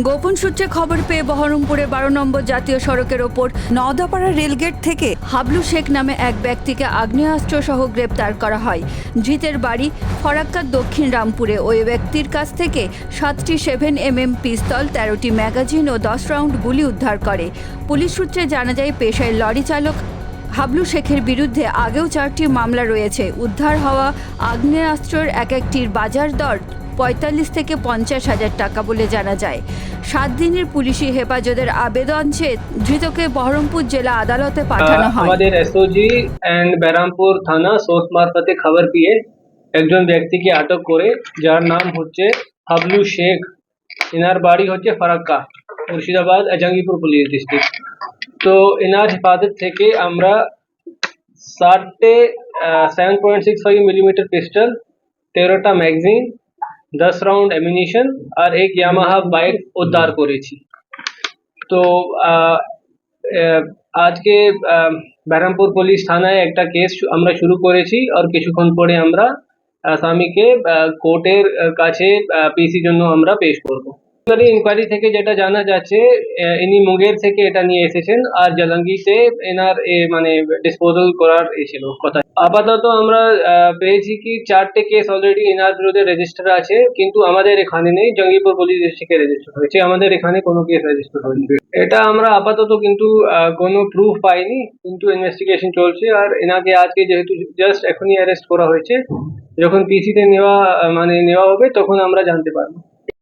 গোপন সূত্রে খবর পেয়ে বহরমপুরে বারো নম্বর জাতীয় সড়কের ওপর নওদাপাড়া রেলগেট থেকে হাবলু শেখ নামে এক ব্যক্তিকে আগ্নেয়াস্ত্র সহ গ্রেপ্তার করা হয়। ধৃতের বাড়ি ফরাক্কার দক্ষিণ রামপুরে। ওই ব্যক্তির কাছ থেকে সাতটি সেভেন এম এম পিস্তল, তেরোটি ম্যাগাজিন ও দশ রাউন্ড গুলি উদ্ধার করে। পুলিশ সূত্রে জানা যায়, পেশায় লরি চালক হাবলু শেখের বিরুদ্ধে আগেও চারটি মামলা রয়েছে। উদ্ধার হওয়া আগ্নেয়াস্ত্রের এক একটির বাজার দর পঁয়তাল্লিশ থেকে পঞ্চাশ হাজার টাকা বলে জানা যায়। সাত দিনের পুলিশি হেফাজতের আবেদন চেয়ে ধৃতকে বহরমপুর জেলা আদালতে পাঠানো হয়। আমাদের এসওজি অ্যান্ড ব্যারামপুর থানা সোর্স মারফতে খবর পেয়ে একজন ব্যক্তিকে আটক করে যার নাম হচ্ছে হাবলু শেখ। এনার বাড়ি হচ্ছে ফারাক্কা মুর্শিদাবাদ আজঙ্গিপুর পুলিশ ডিস্ট্রিক্ট তো এনার হেফাজত থেকে আমরা ষাটটে seven point six five millimetre pistol তেরোটা ম্যাগজিন দশ রাউন্ড অ্যামিনিশন আর এক ইয়ামাহা বাইক উদ্ধার করেছি। তো আজকে ব্যারামপুর পুলিশ থানায় একটা কেস আমরা শুরু করেছি আর কিছুক্ষণ পরে আমরা আসামিকে কোর্টের কাছে পিসির জন্য আমরা পেশ করব। ইনকোয়ারি থেকে যেটা জানা যাচ্ছে ইনি মুঙ্গের থেকে এটা নিয়ে এসেছেন আর জালাঙ্গিতে এনার মানে ডিসপোজাল করার ছিল কথা। আপাতত আমরা পেয়েছি কি চারটে কেস অলরেডি এনার বিরুদ্ধে রেজিস্টার আছে, কিন্তু আমাদের এখানে নেই, জঙ্গিপুর পুলিশ ডিস্ট্রিক্টে রেজিস্টার হয়েছে আমাদের এখানে কোনো কেস রেজিস্টার হয়নি। এটা আমরা আপাতত কিন্তু কোনো প্রুফ পাইনি, কিন্তু ইনভেস্টিগেশন চলছে আর এনাকে আজকে যেহেতু জাস্ট এখনই অ্যারেস্ট করা হয়েছে, যখন পিসিতে নেওয়া মানে নেওয়া হবে, তখন আমরা জানতে পারব।